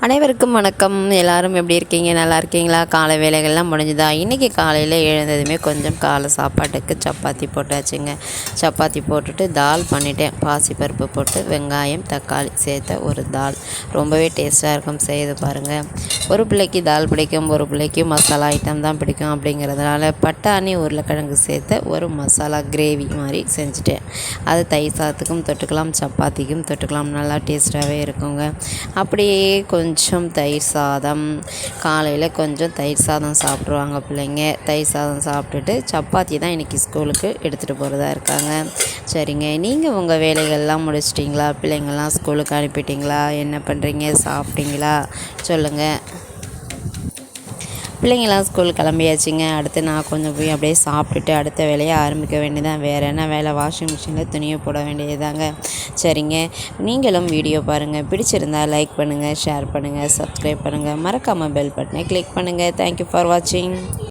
அனைவருக்கும் வணக்கம். எல்லாரும் எப்படி இருக்கீங்க? நல்லா இருக்கீங்களா? காலை வேலைகள்லாம் முடிஞ்சுதா? இன்றைக்கி காலையில் எழுந்ததுமே கொஞ்சம் காலை சாப்பாட்டுக்கு சப்பாத்தி போட்டாச்சுங்க. சப்பாத்தி போட்டுட்டு தால் பண்ணிட்டேன். பாசிப்பருப்பு போட்டு வெங்காயம் தக்காளி சேர்த்த ஒரு தால். ரொம்பவே டேஸ்ட்டாக இருக்கும். செய்து பாருங்கள் ஒரு பிள்ளைக்கு தால் பிடிக்கும் ஒரு பிள்ளைக்கு மசாலா ஐட்டம் தான் பிடிக்கும் அப்படிங்கிறதுனால பட்டாணி உருளைக்கிழங்கு சேர்த்து ஒரு மசாலா கிரேவி மாதிரி செஞ்சுட்டேன் அது தயிர் சாதத்துக்கும் தொட்டுக்கலாம் சப்பாத்திக்கும் தொட்டுக்கலாம் நல்லா டேஸ்ட்டாகவே இருக்குங்க. அப்படியே கொஞ்சம் தயிர் சாதம் காலையில் கொஞ்சம் தயிர் சாதம் சாப்பிட்ருவாங்க பிள்ளைங்க. தயிர் சாதம் சாப்பிட்டுட்டு சப்பாத்தி தான் இன்றைக்கி ஸ்கூலுக்கு எடுத்துகிட்டு போகிறதா இருக்காங்க. சரிங்க. நீங்கள் உங்கள் வேலைகள்லாம் முடிச்சிட்டிங்களா? பிள்ளைங்கள்லாம் ஸ்கூலுக்கு அனுப்பிட்டீங்களா? என்ன பண்ணுறீங்க சாப்பிட்டீங்களா? சொல்லுங்கள் பிள்ளைங்களாம் ஸ்கூல் கிளம்பியாச்சுங்க. அடுத்து நான் கொஞ்சம் போய் அப்படியே சாப்பிட்டுட்டு அடுத்த வேலையை ஆரம்பிக்க வேண்டியதான் வேறு என்ன வேலை? வாஷிங் மிஷினில் துணியை போட வேண்டியதாங்க சரிங்க. நீங்களும் வீடியோ பாருங்கள் பிடிச்சிருந்தால் லைக் பண்ணுங்கள் ஷேர் பண்ணுங்கள் சப்ஸ்கிரைப் பண்ணுங்கள் மறக்காமல் பெல் பட்டனை கிளிக் பண்ணுங்கள் தேங்க்யூ ஃபார் வாட்சிங்